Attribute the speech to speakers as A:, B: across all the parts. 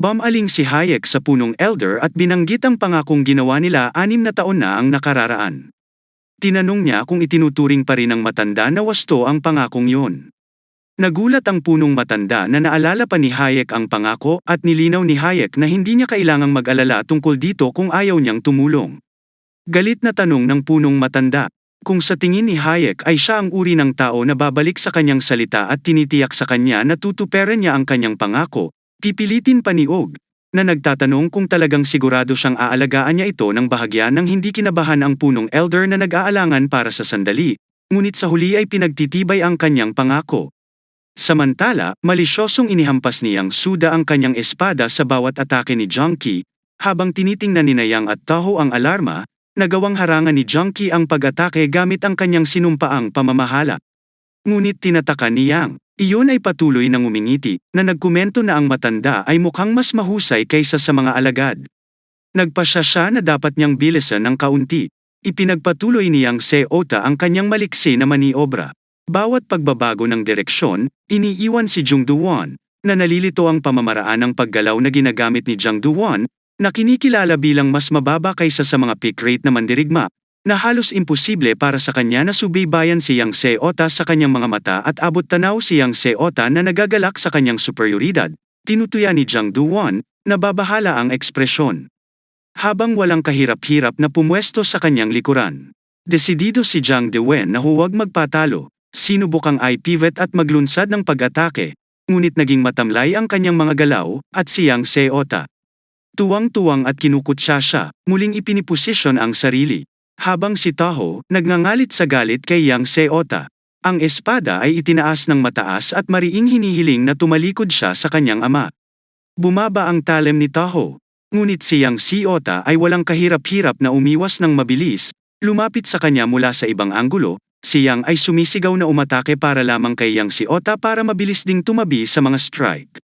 A: Bumaling si Hayek sa punong elder at binanggit ang pangakong ginawa nila anim na taon na ang nakararaan. Tinanong niya kung itinuturing pa rin ng matanda na wasto ang pangakong yun. Nagulat ang punong matanda na naalala pa ni Hayek ang pangako at nilinaw ni Hayek na hindi niya kailangang mag-alala tungkol dito kung ayaw niyang tumulong. Galit na tanong ng punong matanda, kung sa tingin ni Hayek ay siya ang uri ng tao na babalik sa kanyang salita at tinitiyak sa kanya na tutuperan niya ang kanyang pangako, pipilitin pa ni Og, na nagtatanong kung talagang sigurado siyang aalagaan niya ito ng bahagya ng hindi kinabahan ang punong elder na nag-aalangan para sa sandali, ngunit sa huli ay pinagtitibay ang kanyang pangako. Samantala, malisyosong inihampas ni Yang Suda ang kanyang espada sa bawat atake ni Junkie, habang tinitingnan ni Nayang at Taho ang alarma, nagawang harangan ni Junkie ang pag-atake gamit ang kanyang sinumpaang pamamahala. Ngunit tinataka ni Yang, iyon ay patuloy ng umingiti, na nagkomento na ang matanda ay mukhang mas mahusay kaysa sa mga alagad. Nagpasya siya na dapat niyang bilisan ng kaunti. Ipinagpatuloy niyang Seota ang kanyang maliksi na maniobra. Bawat pagbabago ng direksyon, iniiwan si Jung Duan, na nalilito ang pamamaraan ng paggalaw na ginagamit ni Jung Duan, na kinikilala bilang mas mababa kaysa sa mga pick rate na mandirigma, na halos imposible para sa kanya na subaybayan si Yang Seota sa kanyang mga mata at abot tanaw si Yang Seota na nagagalak sa kanyang superioridad, tinutuya ni Jiang Duan, na babahala ang ekspresyon. Habang walang kahirap-hirap na pumwesto sa kanyang likuran. Desidido si Jiang Dewen na huwag magpatalo, sinubok ang I-pivot at maglunsad ng pag-atake, ngunit naging matamlay ang kanyang mga galaw, at si Yang Seota. Tuwang-tuwang at kinukutsya siya, muling ipiniposisyon ang sarili. Habang si Taho, nagngangalit sa galit kay Yang Seota. Ang espada ay itinaas ng mataas at mariing hinihiling na tumalikod siya sa kanyang ama. Bumaba ang talem ni Taho, Ngunit si Yang Seota ay walang kahirap-hirap na umiwas ng mabilis, lumapit sa kanya mula sa ibang anggulo, si Yang ay sumisigaw na umatake para lamang kay Yang Seota para mabilis ding tumabi sa mga strike.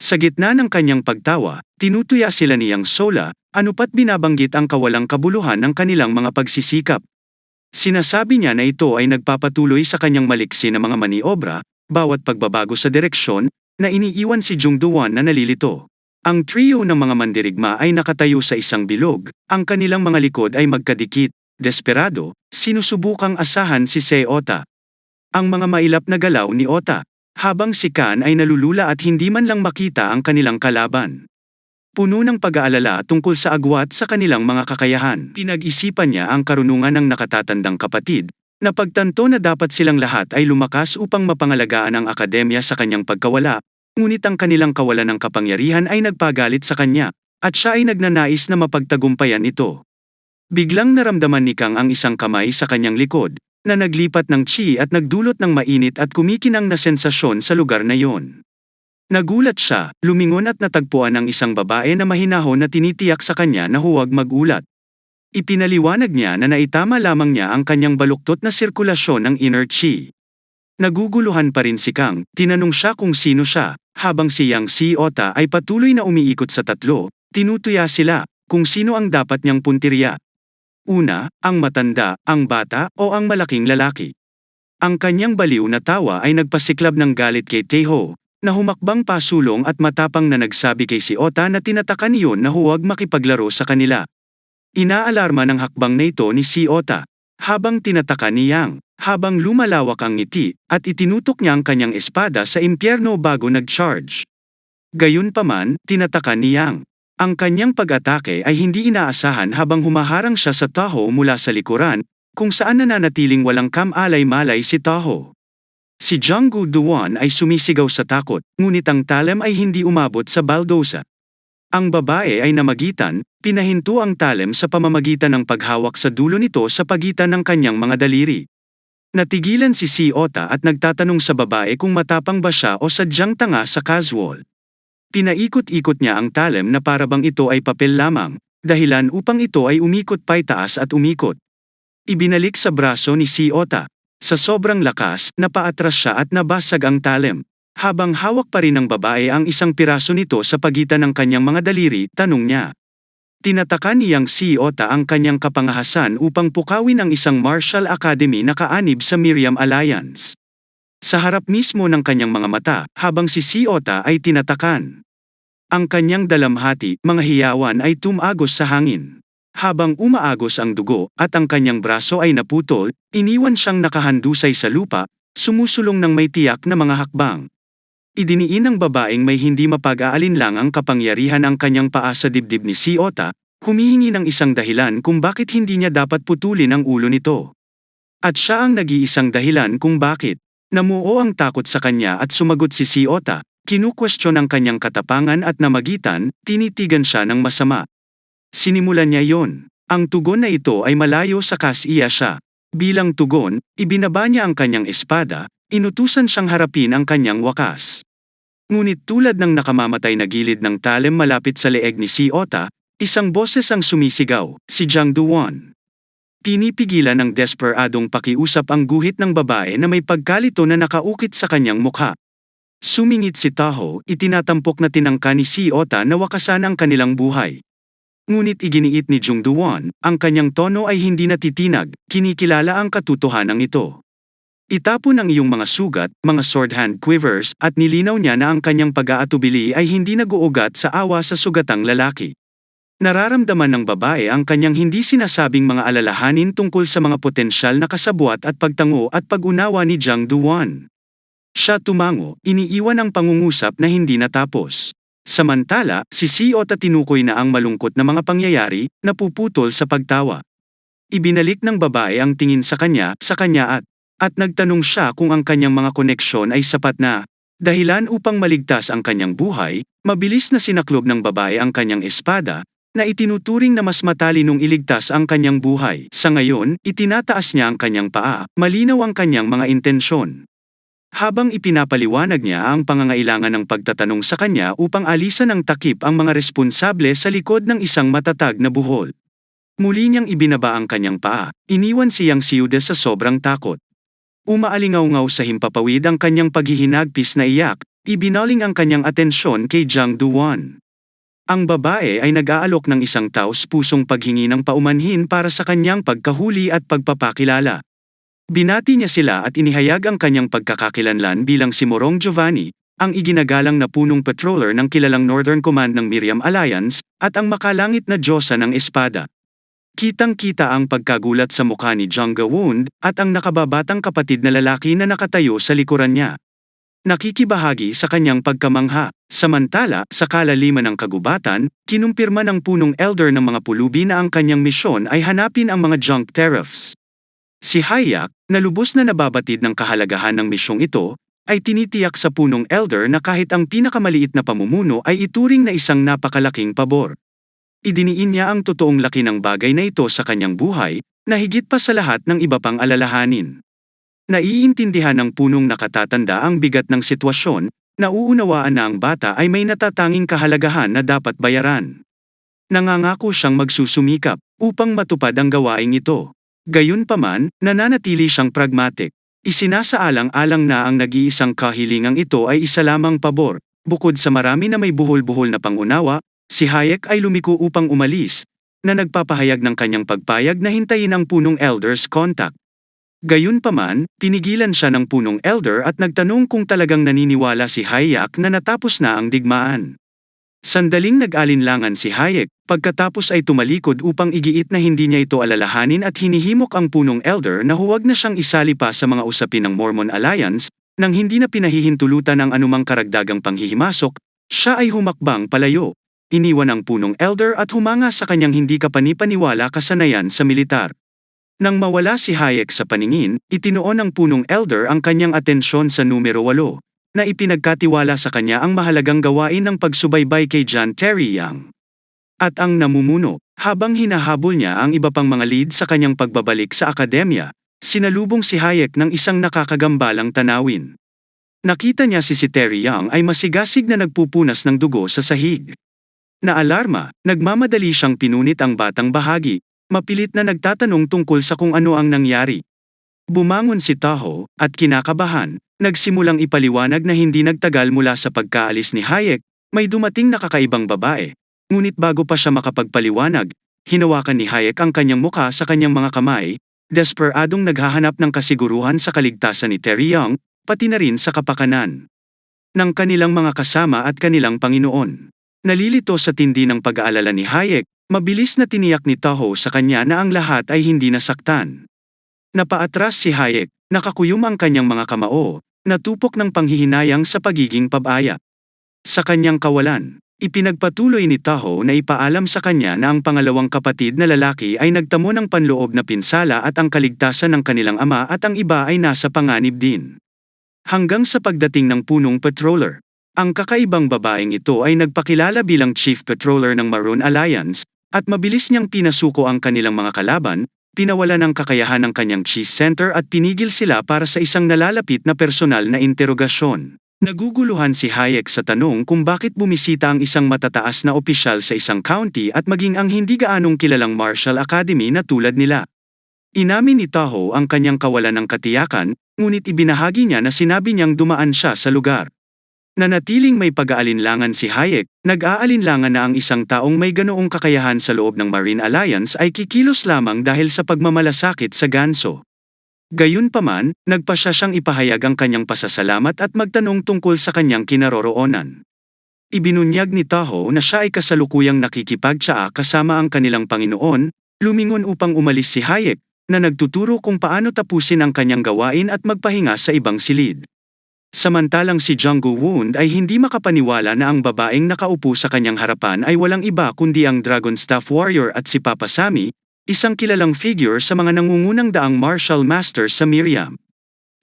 A: Sa gitna ng kanyang pagtawa, tinutuya sila ni Yang Sola, anupat binabanggit ang kawalang kabuluhan ng kanilang mga pagsisikap. Sinasabi niya na ito ay nagpapatuloy sa kanyang maliksi na mga maniobra, bawat pagbabago sa direksyon, na iniiwan si Jung Duan na nalilito. Ang trio ng mga mandirigma ay nakatayo sa isang bilog, ang kanilang mga likod ay magkadikit, desperado, sinusubukang asahan si Seota. Ang mga mailap na galaw ni Ota, habang si Kan ay nalulula at hindi man lang makita ang kanilang kalaban. Puno ng pag-aalala tungkol sa agwat sa kanilang mga kakayahan. Pinag-isipan niya ang karunungan ng nakatatandang kapatid, na pagtanto na dapat silang lahat ay lumakas upang mapangalagaan ang akademya sa kanyang pagkawala, Ngunit ang kanilang kawalan ng kapangyarihan ay nagpagalit sa kanya, at siya ay nagnanais na mapagtagumpayan ito. Biglang naramdaman ni Kang ang isang kamay sa kanyang likod, na naglipat ng chi at nagdulot ng mainit at kumikinang na sensasyon sa lugar na yon. Nagulat siya, lumingon at natagpuan ang isang babae na mahinahon na tinitiyak sa kanya na huwag magulat. Ipinaliwanag niya na naitama lamang niya ang kanyang baluktot na sirkulasyon ng inner chi. Naguguluhan pa rin si Kang, tinanong siya kung sino siya, habang si Yang si Ota ay patuloy na umiikot sa tatlo, tinutuya sila, kung sino ang dapat niyang puntirya. Una, ang matanda, ang bata, o ang malaking lalaki. Ang kanyang baliw na tawa ay nagpasiklab ng galit kay Teho, na humakbang pasulong at matapang na nagsabi kay si Ota na tinatakan iyon na huwag makipaglaro sa kanila. Inaalarma ng hakbang na ito ni si Ota, habang tinataka ni Yang habang lumalawak ang ngiti, at itinutok niya ang kanyang espada sa impyerno bago nag-charge. Gayunpaman, tinataka ni Yang. Ang kanyang pag-atake ay hindi inaasahan habang humaharang siya sa Taho mula sa likuran, kung saan nananatiling walang kamalay-malay si Taho. Si Junggu Duan ay sumisigaw sa takot, ngunit ang talem ay hindi umabot sa baldosa. Ang babae ay namagitan, pinahinto ang talem sa pamamagitan ng paghawak sa dulo nito sa pagitan ng kanyang mga daliri. Natigilan si si Ota at nagtatanong sa babae kung matapang ba siya o sadyang tanga sa casual. Pinaikot-ikot niya ang talem na parabang ito ay papel lamang, dahilan upang ito ay umikot pay taas at umikot. Ibinalik sa braso ni si Ota. Sa sobrang lakas, napaatras siya at nabasag ang talem. Habang hawak pa rin ng babae ang isang piraso nito sa pagitan ng kanyang mga daliri, tanong niya. Tinataka niyang si Ota ang kanyang kapangahasan upang pukawin ang isang martial academy na kaanib sa Miriam Alliance. Sa harap mismo ng kanyang mga mata, habang si si Ota ay tinatakan. Ang kanyang dalamhati, mga hiyawan ay tumagos sa hangin. Habang umaagos ang dugo at ang kanyang braso ay naputol, iniwan siyang nakahandusay sa lupa, sumusulong ng may tiyak na mga hakbang. Idiniin ng babaeng may hindi mapag-aalinlang ang kapangyarihan ang kanyang paa sa dibdib ni Siota, humihingi ng isang dahilan kung bakit hindi niya dapat putulin ang ulo nito. At siya ang nag-iisang dahilan kung bakit. Namuo ang takot sa kanya at sumagot si Siota, kinukwestiyon ang kanyang katapangan at namagitan, tinitigan siya ng masama. Sinimulan niya yon. Ang tugon na ito ay malayo sa kasiya siya. Bilang tugon, ibinaba niya ang kanyang espada, inutusan siyang harapin ang kanyang wakas. Ngunit tulad ng nakamamatay na gilid ng talem malapit sa leeg ni Siota, isang boses ang sumisigaw, si Jiang Duan. Pinipigilan ng desperadong pakiusap ang guhit ng babae na may pagkalito na nakaukit sa kanyang mukha. Sumingit si Taho, itinatampok na tinangka ni Siota na wakasan ang kanilang buhay. Ngunit iginiit ni Jung Duan, ang kanyang tono ay hindi natitinag, kinikilala ang katotohanan ito. Itapon ang iyong mga sugat, mga sword hand quivers, at nilinaw niya na ang kanyang pag-aatubili ay hindi naguugat sa awa sa sugatang lalaki. Nararamdaman ng babae ang kanyang hindi sinasabing mga alalahanin tungkol sa mga potensyal na kasabwat at pagtango at pag-unawa ni Jiang Duan. Siya tumango, iniiwan ang pangungusap na hindi natapos. Samantala, si Siota tinukoy na ang malungkot na mga pangyayari, napuputol sa pagtawa. Ibinalik ng babae ang tingin sa kanya, sa kanya at, at nagtanong siya kung ang kanyang mga koneksyon ay sapat na, dahilan upang maligtas ang kanyang buhay, mabilis na sinaklob ng babae ang kanyang espada, na itinuturing na mas matalinong iligtas ang kanyang buhay. Sa ngayon, itinataas niya ang kanyang paa, malinaw ang kanyang mga intensyon. Habang ipinapaliwanag niya ang pangangailangan ng pagtatanong sa kanya upang alisan ng takip ang mga responsable sa likod ng isang matatag na buhol. Muli niyang ibinaba ang kanyang paa, iniwan siyang siyude sa sobrang takot. Umaalingaw-ngaw sa himpapawid ang kanyang paghihinagpis na iyak, ibinaling ang kanyang atensyon kay Jiang Duan. Ang babae ay nag-aalok ng isang taos pusong paghingi ng paumanhin para sa kanyang pagkahuli at pagpapakilala. Binati niya sila at inihayag ang kanyang pagkakakilanlan bilang si Morong Giovanni, ang iginagalang na punong patroller ng kilalang Northern Command ng Miriam Alliance, at ang makalangit na Diyosa ng Espada. Kitang-kita ang pagkagulat sa mukha ni Jung Wound at ang nakababatang kapatid na lalaki na nakatayo sa likuran niya. Nakikibahagi sa kanyang pagkamangha. Samantala, sa kalaliman ng kagubatan, kinumpirma ng punong elder ng mga pulubi na ang kanyang misyon ay hanapin ang mga junk tariffs. Si Hayak, na lubos na nababatid ng kahalagahan ng misyong ito, ay tinitiyak sa punong elder na kahit ang pinakamaliit na pamumuno ay ituring na isang napakalaking pabor. Idiniin niya ang totoong laki ng bagay na ito sa kanyang buhay, na higit pa sa lahat ng iba pang alalahanin. Naiintindihan ng punong nakatatanda ang bigat ng sitwasyon, nauunawaan na ang bata ay may natatanging kahalagahan na dapat bayaran. Nangangako siyang magsusumikap upang matupad ang gawaing ito. Gayunpaman, nananatili siyang pragmatic. Isinasaalang-alang na ang nag-iisang kahilingang ito ay isa lamang pabor. Bukod sa marami na may buhol-buhol na pangunawa, si Hayek ay lumiko upang umalis, na nagpapahayag ng kanyang pagpayag na hintayin ang punong elder's contact. Gayunpaman, pinigilan siya ng punong elder at nagtanong kung talagang naniniwala si Hayek na natapos na ang digmaan. Sandaling nag-alinlangan si Hayek, pagkatapos ay tumalikod upang igiit na hindi niya ito alalahanin at hinihimok ang punong elder na huwag na siyang isali pa sa mga usapin ng Mormon Alliance, nang hindi na pinahihintulutan ang anumang karagdagang panghihimasok, siya ay humakbang palayo. Iniwan ang punong elder at humanga sa kanyang hindi kapanipaniwala kasanayan sa militar. Nang mawala si Hayek sa paningin, itinuon ng punong elder ang kanyang atensyon sa numero 8, na ipinagkatiwala sa kanya ang mahalagang gawain ng pagsubaybay kay John Terry Young. At ang namumuno, habang hinahabol niya ang iba pang mga lead sa kanyang pagbabalik sa akademya, sinalubong si Hayek ng isang nakakagambalang tanawin. Nakita niya si si Terry Young ay masigasig na nagpupunas ng dugo sa sahig. Naalarma, nagmamadali siyang pinunit ang batang bahagi, Mapilit na nagtatanong tungkol sa kung ano ang nangyari. Bumangon si Taho, at kinakabahan, nagsimulang ipaliwanag na hindi nagtagal mula sa pagkaalis ni Hayek, may dumating na kakaibang babae. Ngunit bago pa siya makapagpaliwanag, hinawakan ni Hayek ang kanyang muka sa kanyang mga kamay, desperadong naghahanap ng kasiguruhan sa kaligtasan ni Terry Young, pati na rin sa kapakanan ng kanilang mga kasama at kanilang Panginoon. Nalilito sa tindi ng pag-aalala ni Hayek, mabilis na tiniyak ni Taho sa kanya na ang lahat ay hindi nasaktan. Napaatras si Hayek, nakakuyom ang kanyang mga kamao, natupok ng panghihinayang sa pagiging pabaya. Sa kanyang kawalan, ipinagpatuloy ni Taho na ipaalam sa kanya na ang pangalawang kapatid na lalaki ay nagtamo ng panloob na pinsala at ang kaligtasan ng kanilang ama at ang iba ay nasa panganib din. Hanggang sa pagdating ng punong patroller, ang kakaibang babaeng ito ay nagpakilala bilang Chief Patroller ng Maroon Alliance, at mabilis niyang pinasuko ang kanilang mga kalaban, pinawala ng kakayahan ng kanyang cheese center at pinigil sila para sa isang nalalapit na personal na interogasyon. Naguguluhan si Hayek sa tanong kung bakit bumisita ang isang matataas na opisyal sa isang county at maging ang hindi gaanong kilalang Marshall Academy na tulad nila. Inamin ni Taho ang kanyang kawalan ng katiyakan, ngunit ibinahagi niya na sinabi niyang dumaan siya sa lugar. Nanatiling may pag-aalinlangan si Hayek, nag-aalinlangan na ang isang taong may ganoong kakayahan sa loob ng Marine Alliance ay kikilos lamang dahil sa pagmamalasakit sa ganso. Gayunpaman, nagpa siya siyang ipahayag ang kanyang pasasalamat at magtanong tungkol sa kanyang kinaroroonan. Ibinunyag ni Taho na siya ay kasalukuyang nakikipagtsaa kasama ang kanilang Panginoon, lumingon upang umalis si Hayek, na nagtuturo kung paano tapusin ang kanyang gawain at magpahinga sa ibang silid. Samantalang si Junggo Wound ay hindi makapaniwala na ang babaeng nakaupo sa kanyang harapan ay walang iba kundi ang Dragon Staff Warrior at si Papa Sami, isang kilalang figure sa mga nangungunang daang martial master sa Miriam.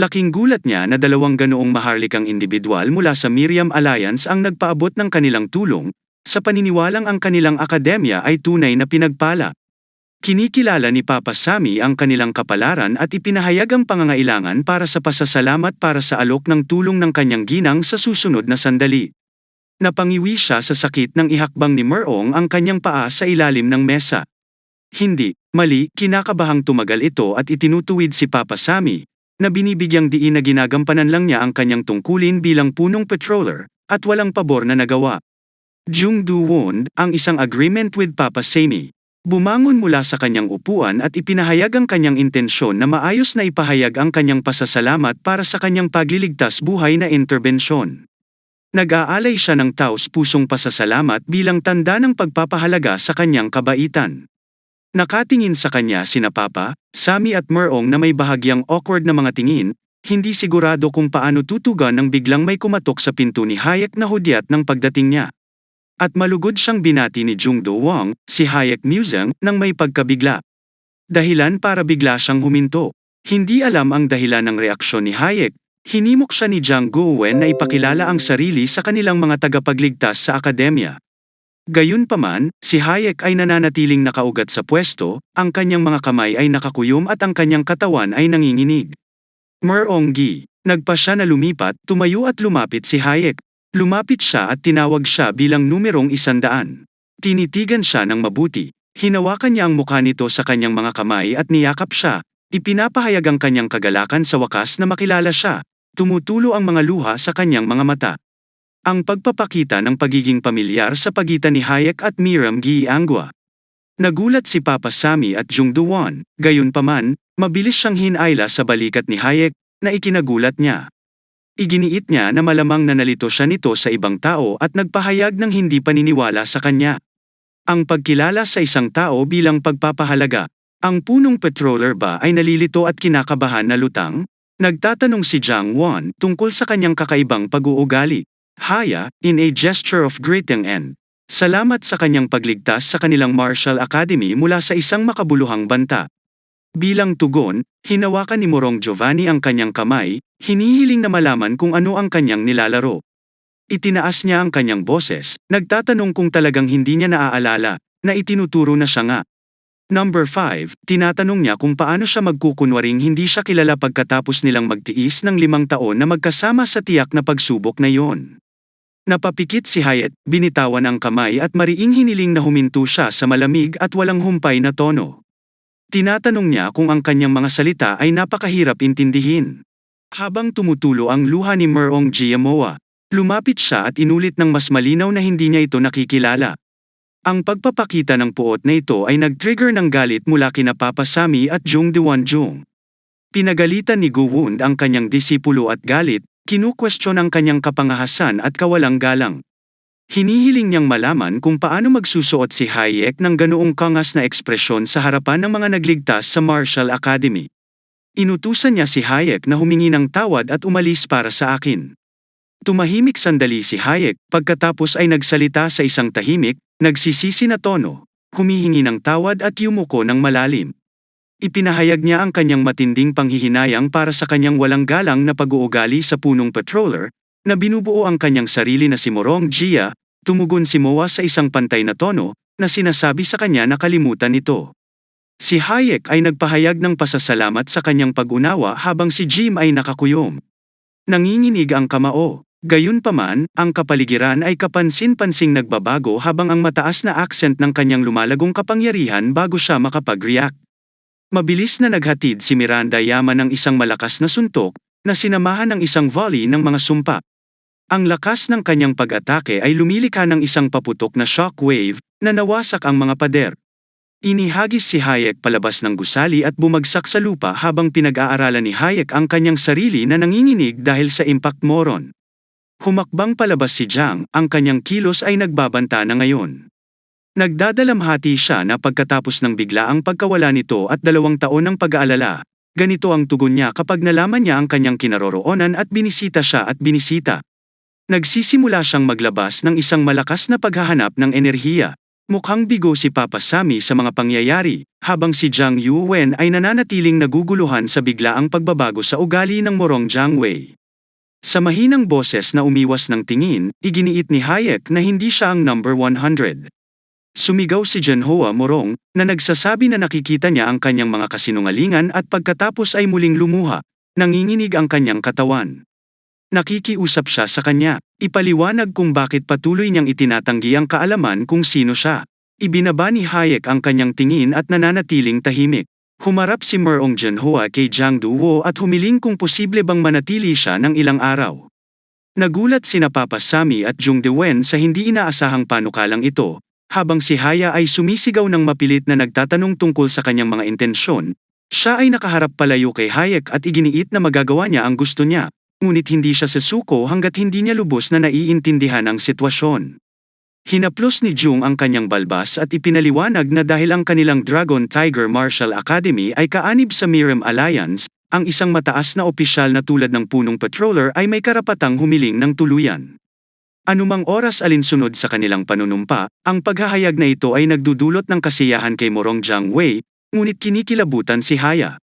A: Laking gulat niya na dalawang ganoong maharlikang individual mula sa Miriam Alliance ang nagpaabot ng kanilang tulong, sa paniniwalang ang kanilang akademya ay tunay na pinagpala. Kinikilala ni Papa Sami ang kanilang kapalaran at ipinahayag ang pangangailangan para sa pasasalamat para sa alok ng tulong ng kanyang ginang sa susunod na sandali. Napangiwi siya sa sakit ng ihakbang ni Merong ang kanyang paa sa ilalim ng mesa. Hindi, mali, kinakabahang tumagal ito at itinutuwid si Papa Sami, na binibigyang diin na ginagampanan lang niya ang kanyang tungkulin bilang punong patroller, at walang pabor na nagawa. Jung Do Won, ang isang agreement with Papa Sami, Bumangon mula sa kanyang upuan at ipinahayag ang kanyang intensyon na maayos na ipahayag ang kanyang pasasalamat para sa kanyang pagliligtas buhay na interbensyon. Nag-aalay siya ng taos pusong pasasalamat bilang tanda ng pagpapahalaga sa kanyang kabaitan. Nakatingin sa kanya sina Papa, Sami at Merong na may bahagyang awkward na mga tingin, hindi sigurado kung paano tutugan nang biglang may kumatok sa pinto ni Hayek na hudyat ng pagdating niya. At malugod siyang binati ni Jung Do Wang, si Hayek Musang, nang may pagkabigla. Dahilan para bigla siyang huminto. Hindi alam ang dahilan ng reaksyon ni Hayek, hinimok siya ni Jiang Guowen na ipakilala ang sarili sa kanilang mga tagapagligtas sa akademya. Gayunpaman, si Hayek ay nananatiling nakaugat sa pwesto, ang kanyang mga kamay ay nakakuyom at ang kanyang katawan ay nanginginig. Merong Gi, nagpa siya na lumipat, tumayo at lumapit si Hayek. Lumapit siya at tinawag siya bilang numerong isandaan. Tinitigan siya ng mabuti, hinawakan niya ang mukha nito sa kanyang mga kamay at niyakap siya, ipinapahayag ang kanyang kagalakan sa wakas na makilala siya, tumutulo ang mga luha sa kanyang mga mata. Ang pagpapakita ng pagiging pamilyar sa pagitan ni Hayek at Miriam Gi Angwa. Nagulat si Papa Sami at Jung Duwan, gayon paman, mabilis siyang hinayla sa balikat ni Hayek, na ikinagulat niya. Iginiit niya na malamang nanalito siya nito sa ibang tao at nagpahayag ng hindi paniniwala sa kanya. Ang pagkilala sa isang tao bilang pagpapahalaga, ang punong patroller ba ay nalilito at kinakabahan na lutang? Nagtatanong si Jiang Wan tungkol sa kanyang kakaibang pag-uugali. Haya, in a gesture of greeting and salamat sa kanyang pagligtas sa kanilang Martial Academy mula sa isang makabuluhang banta. Bilang tugon, hinawakan ni Morong Giovanni ang kanyang kamay, hinihiling na malaman kung ano ang kanyang nilalaro. Itinaas niya ang kanyang boses, nagtatanong kung talagang hindi niya naaalala, na itinuturo na siya nga. Number 5, tinatanong niya kung paano siya magkukunwaring hindi siya kilala pagkatapos nilang magtiis ng limang taon na magkasama sa tiyak na pagsubok na yon. Napapikit si Hyatt, binitawan ang kamay at mariing hiniling na huminto siya sa malamig at walang humpay na tono. Tinatanong niya kung ang kanyang mga salita ay napakahirap intindihin. Habang tumutulo ang luha ni Merong Giamoa, lumapit siya at inulit ng mas malinaw na hindi niya ito nakikilala. Ang pagpapakita ng puot na ito ay nag-trigger ng galit mula kina Papa Sami at Jung Dewan Jung. Pinagalitan ni Gu Wund ang kanyang disipulo at galit, kinukwestiyon ang kanyang kapangahasan at kawalang galang. Hinihiling niyang malaman kung paano magsusuot si Hayek ng ganoong kangas na ekspresyon sa harapan ng mga nagligtas sa Marshall Academy. Inutusan niya si Hayek na humingi ng tawad at umalis para sa akin. Tumahimik sandali si Hayek pagkatapos ay nagsalita sa isang tahimik, nagsisisi na tono, humihingi ng tawad at yumuko ng malalim. Ipinahayag niya ang kanyang matinding panghihinayang para sa kanyang walang galang na pag-uugali sa punong patroller, na binubuo ang kanyang sarili na si Morong Gia, tumugon si Moa sa isang pantay na tono, na sinasabi sa kanya na kalimutan ito. Si Hayek ay nagpahayag ng pasasalamat sa kanyang pag-unawa habang si Jim ay nakakuyom. Nanginginig ang kamao. Gayunpaman, ang kapaligiran ay kapansin-pansing nagbabago habang ang mataas na accent ng kanyang lumalagong kapangyarihan bago siya makapag-react. Mabilis na naghatid si Miranda Yaman ng isang malakas na suntok, na sinamahan ng isang volley ng mga sumpa. Ang lakas ng kanyang pag-atake ay lumilikha ng isang paputok na shockwave, na nawasak ang mga pader. Inihagis si Hayek palabas ng gusali at bumagsak sa lupa habang pinag-aaralan ni Hayek ang kanyang sarili na nanginginig dahil sa impact moron. Humakbang palabas si Jiang, ang kanyang kilos ay nagbabanta na ngayon. Nagdadalamhati siya na pagkatapos ng biglaang pagkawala nito at dalawang taon ng pag-aalala, ganito ang tugon niya kapag nalaman niya ang kanyang kinaroroonan at binisita siya at binisita. Nagsisimula siyang maglabas ng isang malakas na paghahanap ng enerhiya. Mukhang bigo si Papa Sami sa mga pangyayari, habang si Jiang Yuwen ay nananatiling naguguluhan sa biglaang pagbabago sa ugali ng Morong Jiang Wei. Sa mahinang boses na umiwas ng tingin, iginiit ni Hayek na hindi siya ang number 100. Sumigaw si Jenhoa Morong, na nagsasabi na nakikita niya ang kanyang mga kasinungalingan at pagkatapos ay muling lumuha, nanginginig ang kanyang katawan. Nakikiusap siya sa kanya, ipaliwanag kung bakit patuloy niyang itinatanggi ang kaalaman kung sino siya. Ibinaba ni Hayek ang kanyang tingin at nananatiling tahimik. Humarap si Merong Jenhoa kay Jiang Duo at humiling kung posible bang manatili siya ng ilang araw. Nagulat sina Papa Sami at Jung Dewen sa hindi inaasahang panukalang ito, habang si Haya ay sumisigaw ng mapilit na nagtatanong tungkol sa kanyang mga intensyon, siya ay nakaharap palayo kay Hayek at iginiit na magagawa niya ang gusto niya, ngunit hindi siya sesuko hanggat hindi niya lubos na naiintindihan ang sitwasyon. Hinaplos ni Jung ang kanyang balbas at ipinaliwanag na dahil ang kanilang Dragon Tiger Martial Academy ay kaanib sa Miram Alliance, ang isang mataas na opisyal na tulad ng punong patroller ay may karapatang humiling ng tuluyan. Anumang oras alinsunod sa kanilang panunumpa, ang paghahayag na ito ay nagdudulot ng kasiyahan kay Morong Jiang Wei, ngunit kinikilabutan si Haya.